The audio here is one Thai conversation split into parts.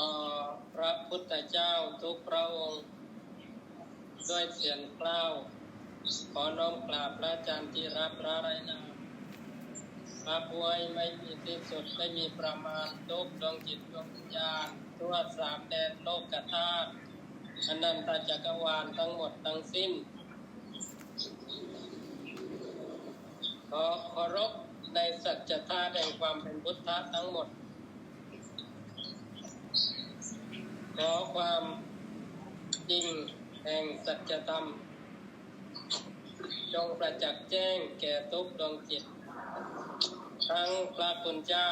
ต่อพระพุทธเจ้าทุกพระองค์ด้วยเสียงกล้าว ขอน้อมกราบพระอาจารย์ที่รับพระไรนาพระป่วยไม่มีที่สุดไม่มีประมาณทุกดวงจิตดวงวิญญาณทั่วสามแดนโลกธาตุอนันตจักรวาลทั้งหมดทั้งสิ้น ขอเคารพในสัจธาตุแห่งความเป็นพุทธะทั้งหมด ขอความจริงแห่งสัจธรรม จงประจักษ์แจ้งแก่ทุกดวงจิต ทั้งพระคุณเจ้า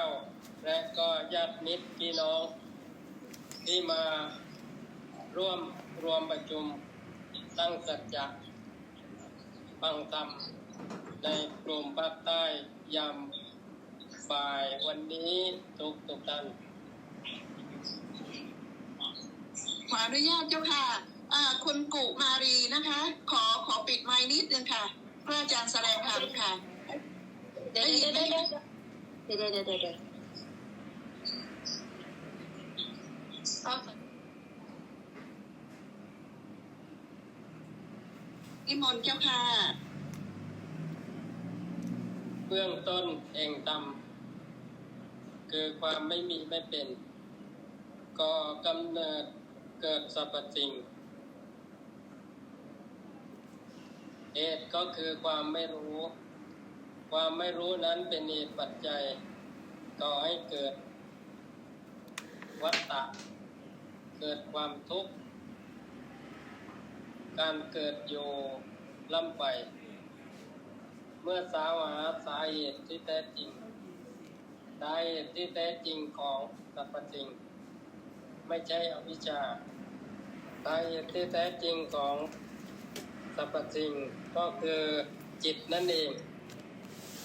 และก็ญาติมิตรพี่น้อง ที่มาร่วมรวมประชุมตั้งสัจจะฟังธรรมในกลุ่มภาคใต้ยามบ่ายวันนี้ทุกทุกท่าน ขออนุญาตเจ้าค่ะคุณกุมารีนะคะ ขอขอปิดไม้นิดนึงค่ะพระอาจารย์แสดงธรรมค่ะได้ยินไหมเดี๋ยวเดี๋ยวเดี๋ยวนิมนต์เจ้าค่ะเบื้องต้นเองตำคือความไม่มีไม่เป็น ก็กำเนิด เกิดสรรพสิ่งเหตุก็คือความไม่รู้ ความไม่รู้นั้นเป็นเหตุปัจจัยก่อให้เกิด วัฏฏะเกิดความทุกข์ การเกิดอยู่ล่ำไป เมื่อสาวหาสาเหตุที่แท้จริง สาเหตุที่แท้จริงของสรรพสิ่ง ไม่ใช่อวิชชาสาเหตุที่แท้จริงของสรรพสิ่งก็คือจิตนั่นเอง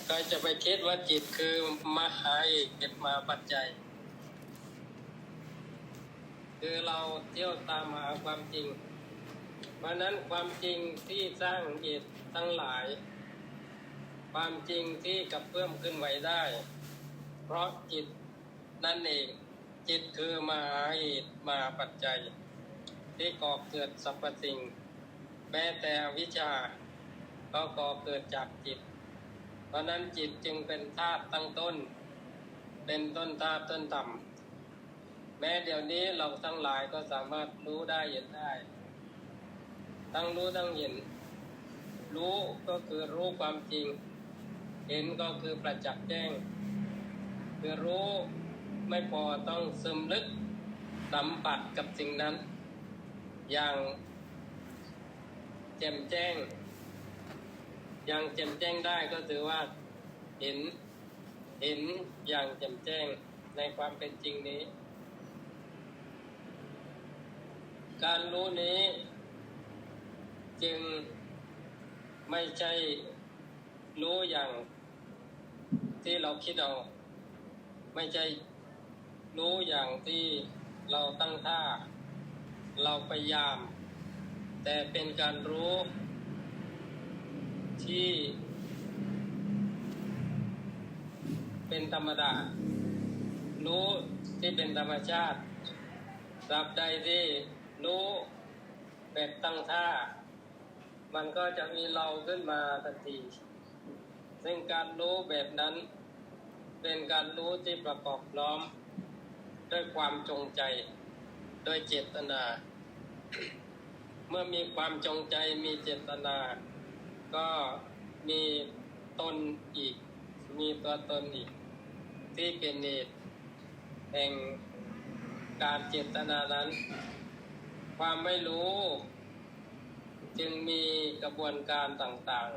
ใครจะไปคิดว่าจิตคือมหาเอกเก็บมาปัจจัย คือเราเที่ยวตามหาความจริง เพราะนั้นความจริงที่สร้างเหตุทั้งหลาย ความจริงที่กับเพิ่มขึ้นไว้ได้ เพราะจิตนั่นเอง จิตคือมหาเหตุมาปัจจัย ที่ก่อเกิดสรรพสิ่ง แม้แต่วิชชาก็ก่อเกิดจากจิต เพราะนั้นจิตจึงเป็นธาตุตั้งต้น เป็นต้นธาตุต้นต่ำแม้เดี๋ยวนี้เราทั้งหลายก็สามารถรู้ได้เห็นได้ ทั้งรู้ทั้งเห็น รู้ก็คือรู้ความจริง เห็นก็คือประจักษ์แจ้ง คือรู้ ไม่พอต้องซึมลึกสัมผัสกับสิ่งนั้น อย่างแจ่มแจ้ง อย่างแจ่มแจ้งได้ก็ถือว่าเห็นเห็นอย่างแจ่มแจ้งในความเป็นจริงนี้ การรู้นี้ จึงไม่ใช่รู้อย่างที่เราคิดเอาไม่ใช่ รู้อย่างที่เราตั้งท่า เราพยายาม แต่เป็นการรู้ ที่ เป็นธรรมดา รู้ที่เป็นธรรมชาติตราบใดที่รู้แบบตั้งท่า มันก็จะมีเราขึ้นมาทันที ซึ่งการรู้แบบนั้น เป็นการรู้ที่ประกอบล้อม ด้วยความจงใจ โดยเจตนา เมื่อมีความจงใจมีเจตนา ก็มีตนอีก มีตัวตนอีก ที่เป็นเหตุแห่งการเจตนานั้น ความไม่รู้ จึงมีกระบวนการต่าง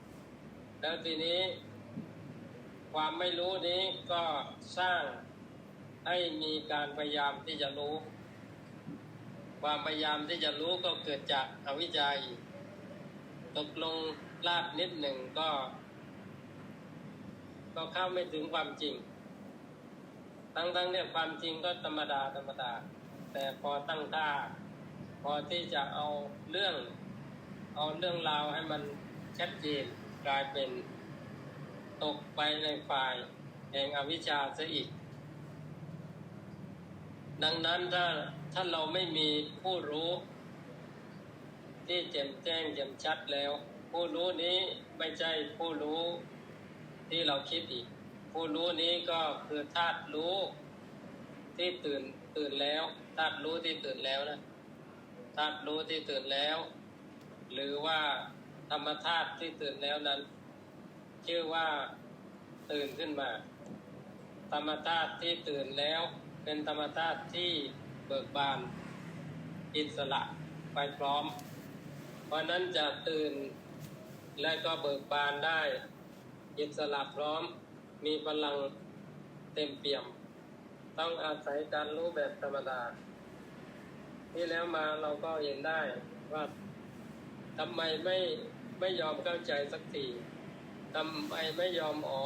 ๆ แล้วทีนี้ความไม่รู้นี้ก็สร้าง ให้มีการพยายามที่จะรู้ ความพยายามที่จะรู้ก็เกิดจากอวิชชาอีกตกลงลาดนิดหนึ่งก็ ก็เข้าไม่ถึงความจริง ทั้งๆเนี่ยความจริงก็ธรรมดาธรรมดา แต่พอตั้งท่าพอที่จะเอาเรื่อง เอาเรื่องราวให้มันชัดเจนกลายเป็นตกไปในฝ่ายแห่งอวิชชาซะอีก ดังนั้นถ้าถ้าเราไม่มีผู้รู้ ที่แจ่มแจ้งแจ่มชัดแล้ว ผู้รู้นี้ไม่ใช่ผู้รู้ที่เราคิดอีก ผู้รู้นี้ก็คือธาตุรู้ที่ตื่นตื่นแล้วธาตุรู้ที่ตื่นแล้วนะธาตุรู้ที่ตื่นแล้ว หรือว่าธรรมธาตุที่ตื่นแล้วนั้น ชื่อว่าตื่นขึ้นมา ธรรมธาตุที่ตื่นแล้ว เป็นธรรมธาตุที่เบิกบาน อิสระไปพร้อม เพราะนั้นจะตื่นและก็เบิกบานได้อิสระพร้อม มีพลังเต็มเปี่ยม ต้องอาศัยการรู้แบบธรรมดา ที่แล้วมาเราก็เห็นได้ว่าทำไมไม่ไม่ยอมเข้าใจสักทีทำไมไม่ยอมอ๋อ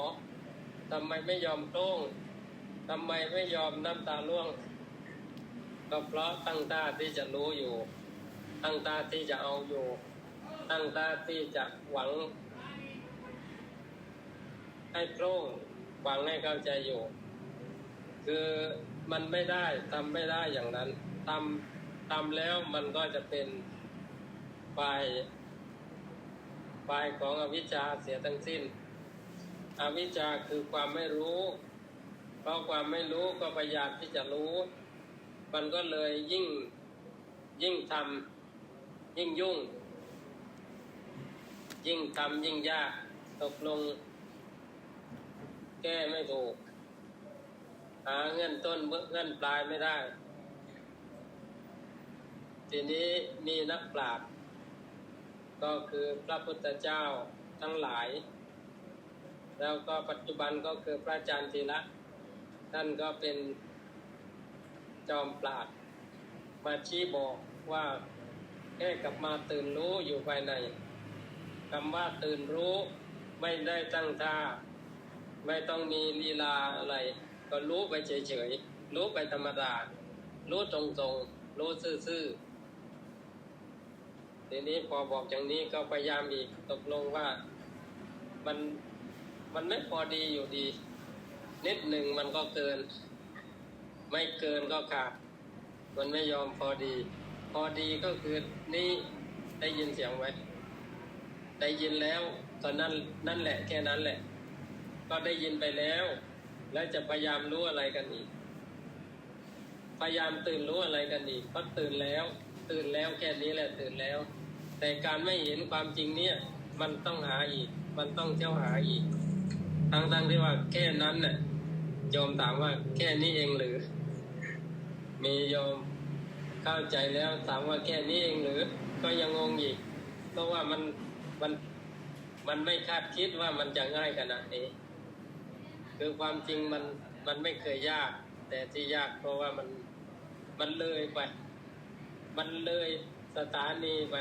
ทำไมไม่ยอมโต้ง ทำไมไม่ยอมน้ำตาล่วง ก็เพราะตั้งตาที่จะรู้อยู่ ตั้งตาที่จะเอาอยู่ ตั้งตาที่จะหวัง ให้โปร่งหวังให้เข้าใจอยู่ คือมันไม่ได้ทำไม่ได้อย่างนั้นทำทำแล้วมันก็จะเป็นฝ่ายฝ่ายของอวิชชาเสียทั้งสิ้น อวิชชาคือความไม่รู้ เพราะความไม่รู้ก็พยายามที่จะรู้ มันก็เลยยิ่งยิ่งทำยิ่งยุ่ง ยิ่งทำยิ่งยากตกลง แก้ไม่ถูก หาเงินต้นเงินปลายไม่ได้ ทีนี้มีนักปราชญ์ก็คือพระพุทธเจ้าทั้งหลาย แล้วก็ปัจจุบันก็คือพระอาจารย์ธีระ ท่านก็เป็นจอมปราชญ์มาชี้บอกว่าแค่กลับมาตื่นรู้อยู่ภายในคำว่าตื่นรู้ไม่ได้ตั้งท่า ไม่ต้องมีลีลาอะไร ก็รู้ไปเฉยๆ รู้ไปธรรมดา รู้ตรงๆ รู้ซื่อๆ ทีนี้พอบอกอย่างนี้ก็พยายามอีกตกลงว่ามันมันไม่พอดีอยู่ดี นิดหนึ่งมันก็เกิน ไม่เกินก็ขาด มันไม่ยอมพอดี พอดีก็คือนี่ได้ยินเสียงไว้ ได้ยินแล้วตอนนั้นนั่นแหละแค่นั้นแหละ ก็ได้ยินไปแล้ว แล้วจะพยายามรู้อะไรกันอีก พยายามตื่นรู้อะไรกันอีกเพราะตื่นแล้ว ตื่นแล้วแค่นี้แหละตื่นแล้ว แต่การไม่เห็นความจริงเนี่ย มันต้องหาอีก มันต้องเที่ยวหาอีกทั้งทั้งๆที่ว่าแค่นั้นน่ะ โยมถามว่า แค่นี้เองหรือ มีโยมเข้าใจแล้วถามว่าแค่นี้เองหรือ ก็ยังงงอีกเพราะว่ามันมันมันไม่คาดคิดว่ามันจะง่ายขนาดนี้ คือความจริงมันมันไม่เคยยาก แต่ที่ยากเพราะว่ามันมันเลยไป มันเลยสถานีไป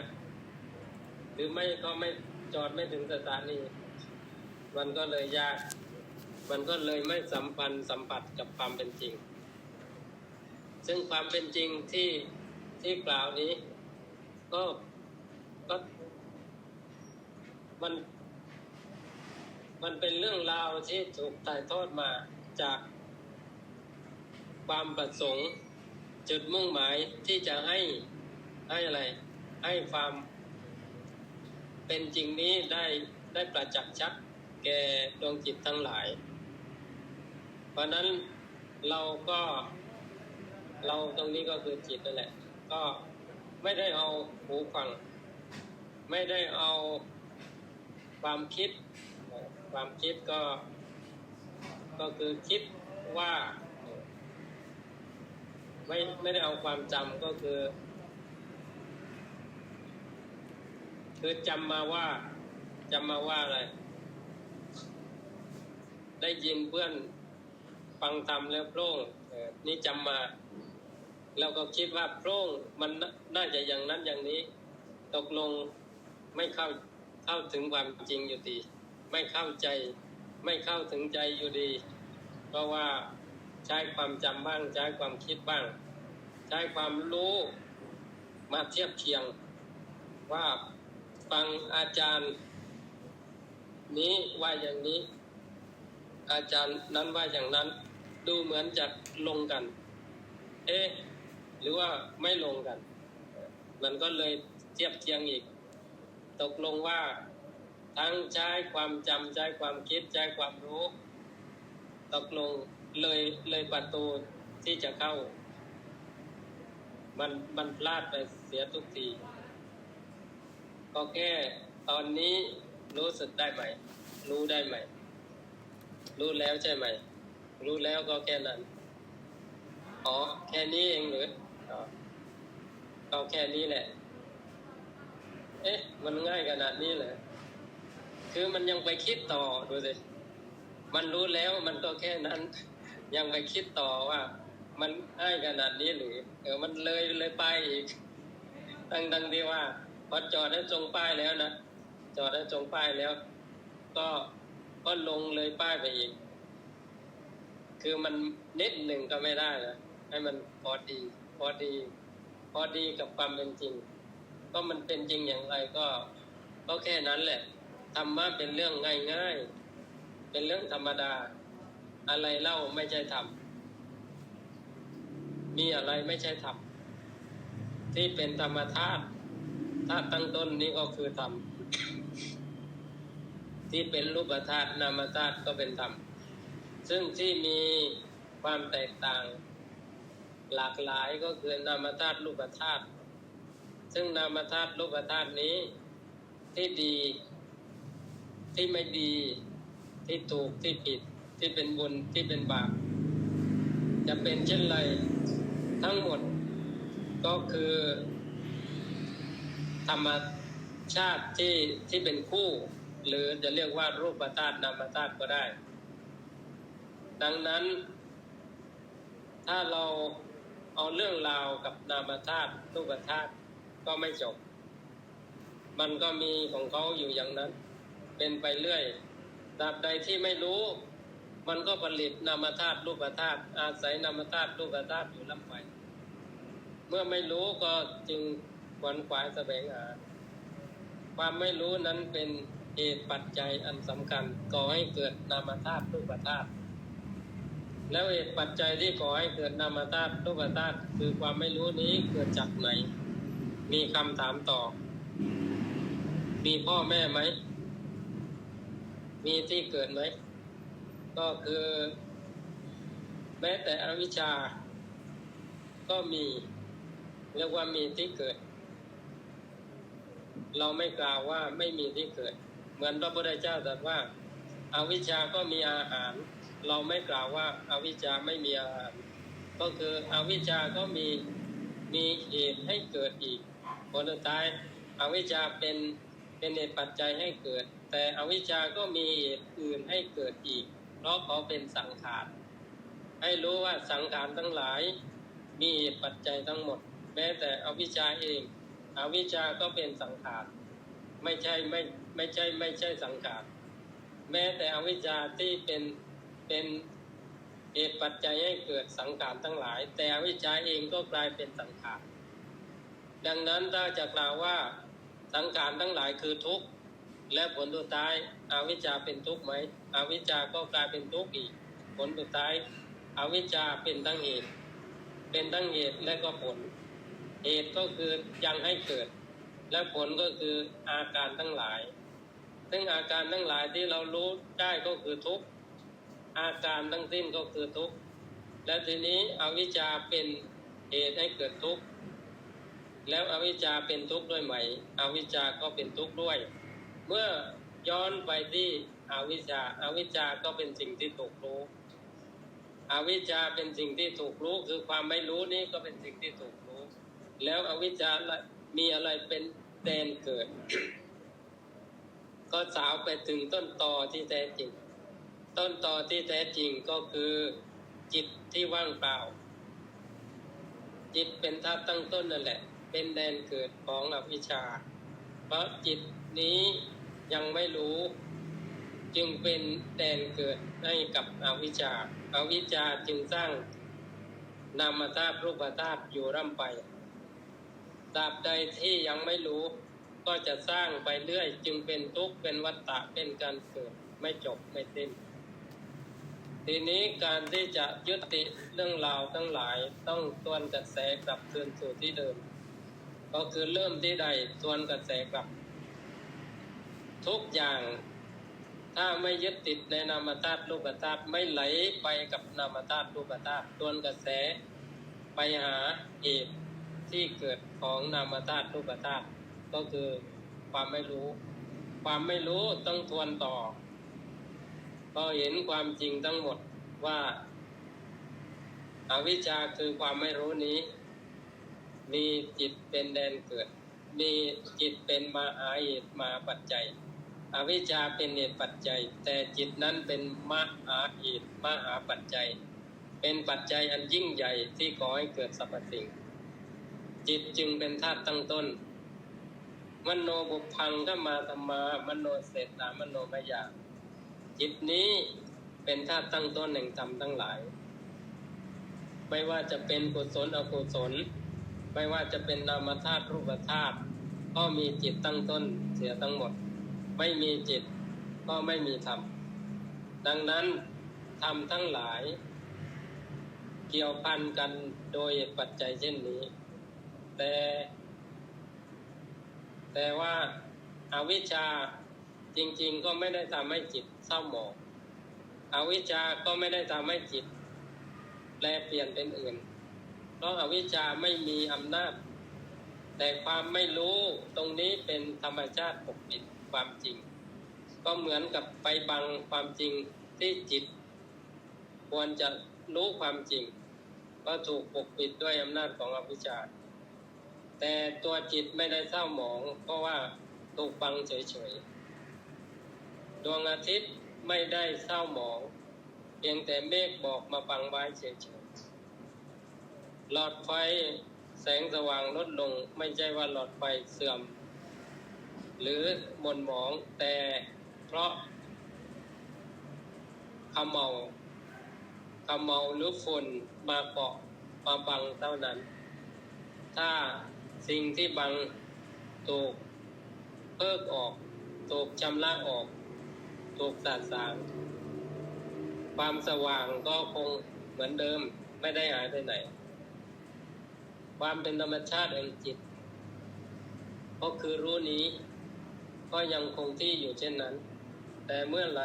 หรือไม่ก็ไม่จอดไม่ถึงสถานี มันก็เลยยาก มันก็เลยไม่สัมพันธ์สัมผัสกับความเป็นจริง ซึ่งความเป็นจริงที่ที่กล่าวนี้ ก็ก็มัน มันเป็นเรื่องราวที่ถูกถ่ายทอดมาจากความประสงค์จุดมุ่งหมายที่จะให้ให้อะไร ให้ความเป็นจริงนี้ได้ได้ประจักษ์ชัดแก่ดวงจิตทั้งหลาย ราะนั้นเราก็เราตรงนี้ก็คือจิตนั่นแหละ ก็ไม่ได้เอาหูฟัง ไม่ได้เอาความคิด ความคิดก็ก็คือคิดว่า ไม่ไม่ได้เอาความจำก็คือ คือจำมาว่าจำมาว่าอะไร ได้ยินเพื่อน ฟังธรรมแล้วโปร่งนี่จำมาแล้วก็คิดว่าโปร่งมันน่าน่าจะอย่างนั้นอย่างนี้ ตกลงไม่เข้าเข้าถึงความจริงอยู่ดี ไม่เข้าใจไม่เข้าถึงใจอยู่ดี เพราะว่าใช้ความจำบ้าง ใช้ความคิดบ้าง ใช้ความรู้มาเทียบเคียงว่าฟังอาจารย์ นี้ว่าอย่างนี้ อาจารย์นั้นว่าอย่างนั้น ดูเหมือนจะลงกัน เอ๊ะ หรือว่าไม่ลงกัน มันก็เลยเทียบเทียงอีก ตกลงว่าทั้งใช้ความจำใช้ความคิดใช้ความรู้ ตกลงเลยเลยประตูที่จะเข้า มันมันพลาดไปเสียทุกที ก็แค่ตอนนี้รู้สึกได้ไหม รู้ได้ไหม รู้แล้วใช่ไหม รู้แล้วก็แค่นั้นอ๋อแค่นี้เองหรืออ๋อก็แค่นี้แหละ เอ๊ะ มันง่ายขนาดนี้เลยคือมันยังไปคิดต่อดูสิมันรู้แล้วมันก็แค่นั้น ยังไปคิดต่อว่า มันง่ายขนาดนี้หรือ เออมันเลยเลยไปอีกตั้งตั้งที่ว่าพอจอดได้ตรงป้ายแล้วนะจอดได้ตรงป้ายแล้ว ก็ก็ลงเลยป้ายไปอีก คือมันนิดหนึ่งก็ไม่ได้นะให้มันพอดี พอดี พอดีกับความเป็นจริง ก็มันเป็นจริงอย่างไรก็ก็แค่นั้นแหละธรรมะเป็นเรื่องง่ายๆ เป็นเรื่องธรรมดา อะไรเล่าไม่ใช่ธรรมมีอะไรไม่ใช่ธรรมที่เป็นธรรมธาตุธาตุตั้งต้นนี้ก็คือธรรมที่เป็นรูปธาตุนามธาตุก็เป็นธรรม ซึ่งที่มีความแตกต่างหลากหลายก็คือนามธาตุรูปธาตุซึ่งนามธาตุรูปธาตุนี้ ที่ดี ที่ไม่ดี ที่ถูกที่ผิด ที่เป็นบุญที่เป็นบาปจะเป็นเช่นไรทั้งหมดก็คือ ธรรมชาติที่ที่เป็นคู่ หรือจะเรียกว่ารูปธาตุนามธาตุก็ได้ ดังนั้น ถ้าเราเอาเรื่องราวกับนามธาตุรูปธาตุก็ไม่จบ มันก็มีของเขาอยู่อย่างนั้น เป็นไปเรื่อยตราบใดที่ไม่รู้ มันก็ผลิตนามธาตุรูปธาตุอาศัยนามธาตุรูปธาตุอยู่ลำไป เมื่อไม่รู้ก็จึงขวนขวายแสวงหาความไม่รู้นั้นเป็นเหตุปัจจัยอันสำคัญก่อให้เกิดนามธาตุรูปธาตุ แล้วเหตุปัจจัยที่ก่อให้เกิดนามธาตุรูปธาตุคือความไม่รู้นี้เกิดจากไหน มีคำถามต่อ มีพ่อแม่ไหม มีที่เกิดไหม ก็คือ แม้แต่อวิชชา ก็มีเรียกว่ามีที่เกิด เราไม่กล่าวว่าไม่มีที่เกิด เหมือนพระพุทธเจ้าตรัสว่าอาวิชชาก็มีอาหาร เราไม่กล่าวว่าอาวิชชาไม่มีอาหารก็คืออวิชชาก็มีมีเหตุให้เกิดอีกผลสุดท้ายอวิชชาเป็นเป็นเหตุปัจจัยให้เกิด แต่อวิชชาก็มีเหตุอื่นให้เกิดอีก เพราะเขาเป็นสังขารให้รู้ว่าสังขารทั้งหลาย มีเหตุปัจจัยทั้งหมด แม้แต่อวิชชาเองอวิชชาก็เป็นสังขารไม่ใช่ไม่ไม่ใช่ไม่ใช่สังขารแม้แต่อวิชชาที่เป็น เป็นเหตุปัจจัยให้เกิดสังขารทั้งหลาย แต่อวิชาเองก็กลายเป็นสังขารดังนั้นถ้าจะกล่าวว่าสังขารทั้งหลายคือทุกข์และผลสุดท้ายอาวิชชาเป็นทุกข์ไหมอวิชชาก็กลายเป็นทุกข์อีก ผลสุดท้ายอาวิชชาเป็นทั้งเหตุ เป็นทั้งเหตุและก็ผล เหตุก็คือยังให้เกิด และผลก็คืออาการทั้งหลาย ซึ่งอาการทั้งหลายที่เรารู้ได้ก็คือทุกข์ อาการทั้งสิ้นก็คือทุกข์ และทีนี้อวิชชาเป็นเหตุให้เกิดทุกข์ แล้วอวิชชาเป็นทุกข์ด้วยไหม อวิชชาก็เป็นทุกข์ด้วย เมื่อย้อนไปที่อวิชชาอวิชชาก็เป็นสิ่งที่ถูกรู้อวิชชาเป็นสิ่งที่ถูกรู้คือความไม่รู้นี้ก็เป็นสิ่งที่ถูกรู้ แล้วอวิชชามีอะไรเป็นแดนเกิด ก็สาวไปถึงต้นตอที่แท้จริง ต้นตอที่แท้จริงก็คือจิตที่ว่างเปล่า จิตเป็นธาตุตั้งต้นนั่นแหละ เป็นแดนเกิดของอวิชชา เพราะจิตนี้ยังไม่รู้ จึงเป็นแดนเกิดให้กับอวิชชาอวิชชาจึงสร้างนามธาตุรูปธาตุอยู่ร่ำไปตราบใดที่ยังไม่รู้ ก็จะสร้างไปเรื่อย จึงเป็นทุกข์เป็นวัฏฏะเป็นการเกิดไม่จบไม่สิ้น ทีนี้การที่จะยุติเรื่องราวทั้งหลายต้องทวนกระแสกลับคืนสู่ที่เดิม ก็คือเริ่มที่ใดทวนกระแสกลับ ทุกอย่างถ้าไม่ยึดติดในนามธาตุรูปธาตุไม่ไหลไปกับนามธาตุรูปธาตุทวนกระแสไปหาเหตุที่เกิดของนามธาตุรูปธาตุก็คือความไม่รู้ ความไม่รู้ต้องทวนต่อ ก็เห็นความจริงทั้งหมดว่าอาวิชชาคือความไม่รู้นี้ มีจิตเป็นแดนเกิด มีจิตเป็นมาหาเหตุมาปัจจัย อวิชชาเป็นเหตุปัจจัย แต่จิตนั้นเป็นมหาเหตุมหาปัจจัย เป็นปัจจัยอันยิ่งใหญ่ที่ก่อให้เกิดสรรพสิ่ง จิตจึงเป็นธาตุตั้งต้น มโนบุพังก็มาธรรมามโนเศรษฐามโนมยา จิตนี้เป็นธาตุตั้งต้นแห่งธรรมทั้งหลาย ไม่ว่าจะเป็นกุศลอกุศล ไม่ว่าจะเป็นนามธาตุรูปธาตุก็มีจิตตั้งต้นเสียทั้งหมด ไม่มีจิตก็ไม่มีธรรม ดังนั้นธรรมทั้งหลาย เกี่ยวพันกันโดยปัจจัยเช่นนี้ แต่ แต่ว่าอาวิชชา จริง ๆ ก็ไม่ได้ทำให้จิตเศร้าหมองอวิชชาก็ไม่ได้ทำให้จิตแปลเปลี่ยนเป็นอื่น เพราะอาวิชชาไม่มีอำนาจ แต่ความไม่รู้ตรงนี้เป็นธรรมชาติปกปิดความจริง ก็เหมือนกับไปบังความจริงที่จิต ควรจะรู้ความจริง ก็ถูกปกปิดด้วยอำนาจของอวิชชา แต่ตัวจิตไม่ได้เศร้าหมอง เพราะว่าถูกบังเฉยๆ ดวงอาทิตย์ไม่ได้เศร้าหมอง เพียงแต่เมฆบอกมาบังไว้เฉยๆหลอดไฟแสงสว่างลดลงไม่ใช่ว่าหลอดไฟเสื่อม หรือหมนหมองแต่เพราะขมเมาขมเมาหรือฝุ่นมาเกาะมาบังเท่านั้น ถ้าสิ่งที่บังถูกเพิกออกถูกชำระออก ถูกสาดสางความสว่างก็คงเหมือนเดิมไม่ได้หายไปไหน ความเป็นธรรมชาติแห่งจิต ก็คือรู้นี้ ก็ยังคงที่อยู่เช่นนั้น แต่เมื่อไร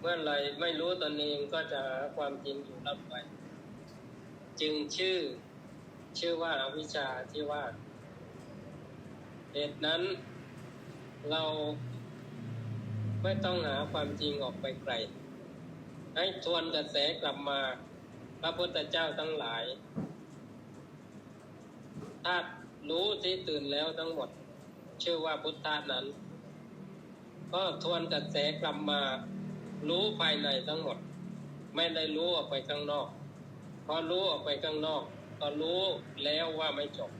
เมื่อไรไม่รู้ตนเองก็จะหาความจริงอยู่รับไป จึงชื่อชื่อว่าอาวิชชาที่ว่าเหตุนั้นเรา ไม่ต้องหาความจริงออกไปไกล ให้ทวนกระแสกลับมา พระพุทธเจ้าทั้งหลายถ้ารู้ที่ตื่นแล้วทั้งหมด ชื่อว่าพุทธานั้น ก็ทวนกระแสกลับมา รู้ภายในทั้งหมด ไม่ได้รู้ออกไปข้างนอก พอรู้ออกไปข้างนอก ก็รู้แล้วว่าไม่จบ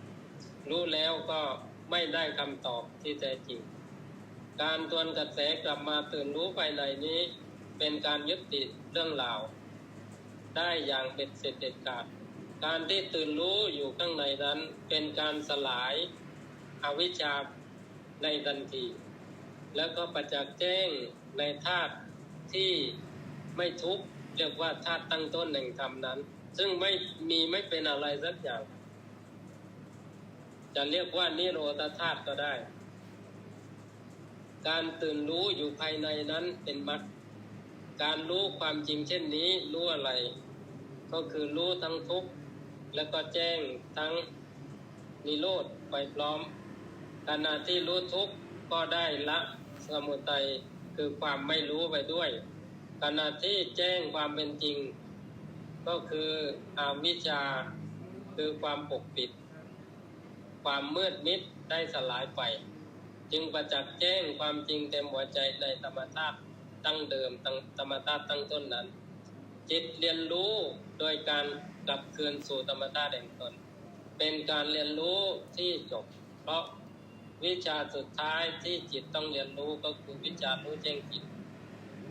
รู้แล้วก็ไม่ได้คำตอบที่แท้จริง การทวนกระแสกลับมาตื่นรู้ภายในนี้ เป็นการยึดติดเรื่องราว ได้อย่างเป็นเสร็จเด็ดขาดการที่ตื่นรู้อยู่ข้างในนั้น เป็นการสลายอวิชชาในทันที แล้วก็ประจักษ์แจ้งในธาตุที่ไม่ทุกข์เรียกว่าธาตุตั้งต้นแห่งธรรมนั้น ซึ่งไม่มีไม่เป็นอะไรสักอย่าง จะเรียกว่านิโรธาธาตุก็ได้ การตื่นรู้อยู่ภายในนั้นเป็นมรรคการรู้ความจริงเช่นนี้รู้อะไร ก็คือรู้ทั้งทุกข์แล้วก็แจ้งทั้งนิโรธไปพร้อมขณะที่รู้ทุกข์ก็ได้ละสมุทัยคือความไม่รู้ไปด้วยขณะที่แจ้งความเป็นจริง ก็คืออวิชชาคือความปกปิด ความมืดมิดได้สลายไป จึงประจักษ์แจ้งความจริงเต็มหัวใจในธรรมชาติตั้งเดิมตั้งธรรมชาติตั้งต้นนั้น จิตเรียนรู้โดยการกลับคืนสู่ธรรมชาติแห่งตน เป็นการเรียนรู้ที่จบ เพราะวิชาสุดท้ายที่จิตต้องเรียนรู้ก็คือวิชารู้แจ้งจิต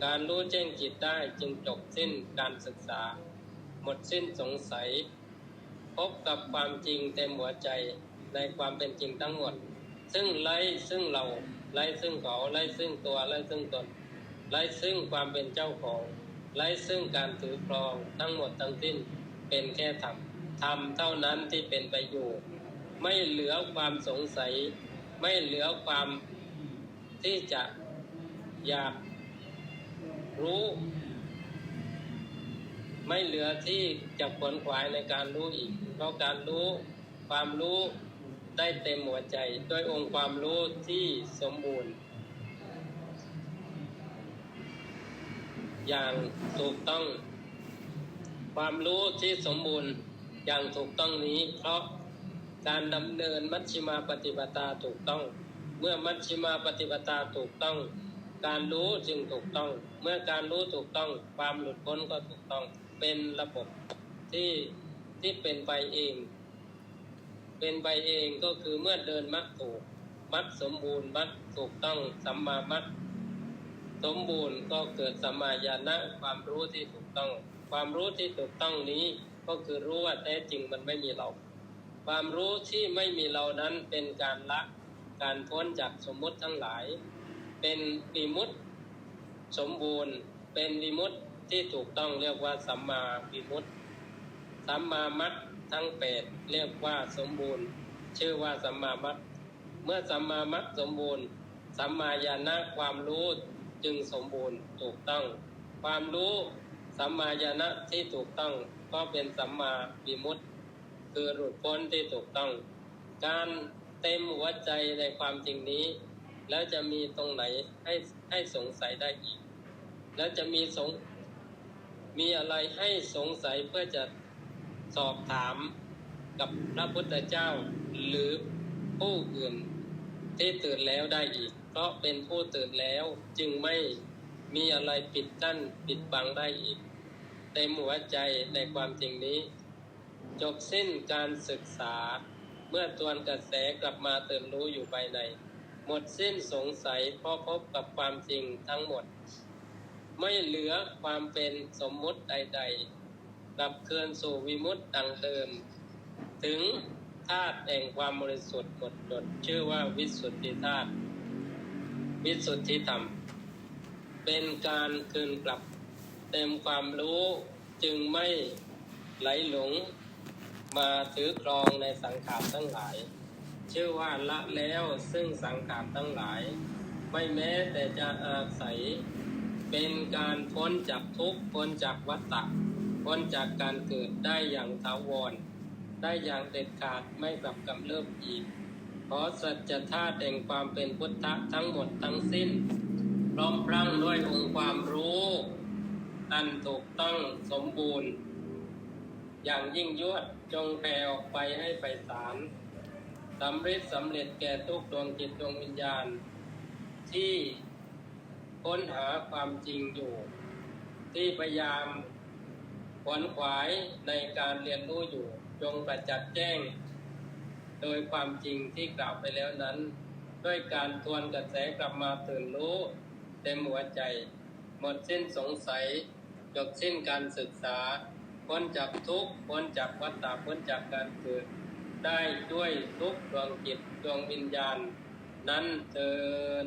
การรู้แจ้งจิตได้จึงจบสิ้นการศึกษา หมดสิ้นสงสัย พบกับความจริงเต็มหัวใจในความเป็นจริงทั้งหมด ซึ่งไร้ซึ่งเราไร้ซึ่งเขาไร้ซึ่งตัวไร้ซึ่งตนไร้ซึ่งความเป็นเจ้าของไร้ซึ่งการถือครองทั้งหมดทั้งสิ้นเป็นแค่ธรรมธรรมเท่านั้นที่เป็นไปอยู่ไม่เหลือความสงสัย ไม่เหลือความที่จะอยากรู้ ไม่เหลือที่จะขวนขวายในการรู้อีก เพราะการรู้ความรู้ ได้เต็มหัวใจด้วยองค์ความรู้ที่สมบูรณ์ อย่างถูกต้อง ความรู้ที่สมบูรณ์อย่างถูกต้องนี้ เพราะการดำเนินมัชฌิมาปฏิปทาถูกต้อง เมื่อมัชฌิมาปฏิปทาถูกต้อง การรู้จึงถูกต้อง เมื่อการรู้ถูกต้อง ความหลุดพ้นก็ถูกต้องเป็นระบบที่ที่เป็นไปเอง เป็นไปเองก็คือเมื่อเดินมัดถูกมัดสมบูรณ์มัดถูกต้องสัมมามัดสมบูรณ์ก็เกิดสัมมาญาณะความรู้ที่ถูกต้อง ความรู้ที่ถูกต้องนี้ก็คือรู้ว่าแท้จริงมันไม่มีเรา ความรู้ที่ไม่มีเรานั้นเป็นการละการพ้นจากสมมุติทั้งหลาย เป็นวิมุตติสมบูรณ์ เป็นวิมุตติที่ถูกต้องเรียกว่าสัมมาวิมุตติสัมมามัต ทั้งแปดเรียกว่าสมบูรณ์ ชื่อว่าสัมมามัตเมื่อสัมมามัตสมบูรณ์ สัมมาญาณะความรู้จึงสมบูรณ์ถูกต้อง ความรู้สัมมาญาณะที่ถูกต้องก็เป็นสัมมาวิมุตติ คือหลุดพ้นที่ถูกต้อง การเต็มหัวใจในความจริงนี้ แล้วจะมีตรงไหนให้ให้สงสัยได้อีก แล้วจะมีสงมีอะไรให้สงสัยเพื่อจะ สอบถามกับพระพุทธเจ้าหรือผู้อื่นที่ตื่นแล้วได้อีก เพราะเป็นผู้ตื่นแล้วจึงไม่มีอะไรปิดกั้นปิดบังได้อีกเต็มหัวใจในความจริงนี้ จบสิ้นการศึกษาเมื่อตวนกระแสกลับมาตื่นรู้อยู่ภายใน หมดสิ้นสงสัยพราะพบกับความจริงทั้งหมด ไม่เหลือความเป็นสมมุติใด ๆ กลับคืนสู่วิมุตติดังเดิม ถึงธาตุแห่งความบริสุทธิ์หมดจด ชื่อว่าวิสุทธิธาตุวิสุทธิธรรม เป็นการคืนกลับ เต็มความรู้จึงไม่ไหลหลง มาถือครองในสังขารทั้งหลาย ชื่อว่าละแล้วซึ่งสังขารทั้งหลาย ไม่แม้แต่จะอาศัยเป็นการพ้นจากทุกข์พ้นจากวัฏฏะ พ้นจากการเกิดได้อย่างถาวร ได้อย่างเด็ดขาดไม่กลับกำเริบอีกเพราะสัจธาตุแห่งความเป็นพุทธะทั้งหมดทั้งสิ้นพร้อมพรั่งด้วยองค์ความรู้อันถูกต้องสมบูรณ์ อย่างยิ่งยวดจงแผ่ออกไปให้ไปสารสำเร็จสำเร็จแก่ทุกดวงจิตดวงวิญญาณ ที่ค้นหาความจริงอยู่ ที่พยายาม ขวนขวายในการเรียนรู้อยู่ จงประจักษ์แจ้ง โดยความจริงที่กล่าวไปแล้วนั้น ด้วยการทวนกระแสกลับมาตื่นรู้ เต็มหัวใจ หมดสิ้นสงสัยจบสิ้นการศึกษาพ้นจากทุกข์พ้นจากวัฏฏะพ้นจากการเกิด ได้ด้วยทุกดวงจิตดวงวิญญาณ นั้นเทิน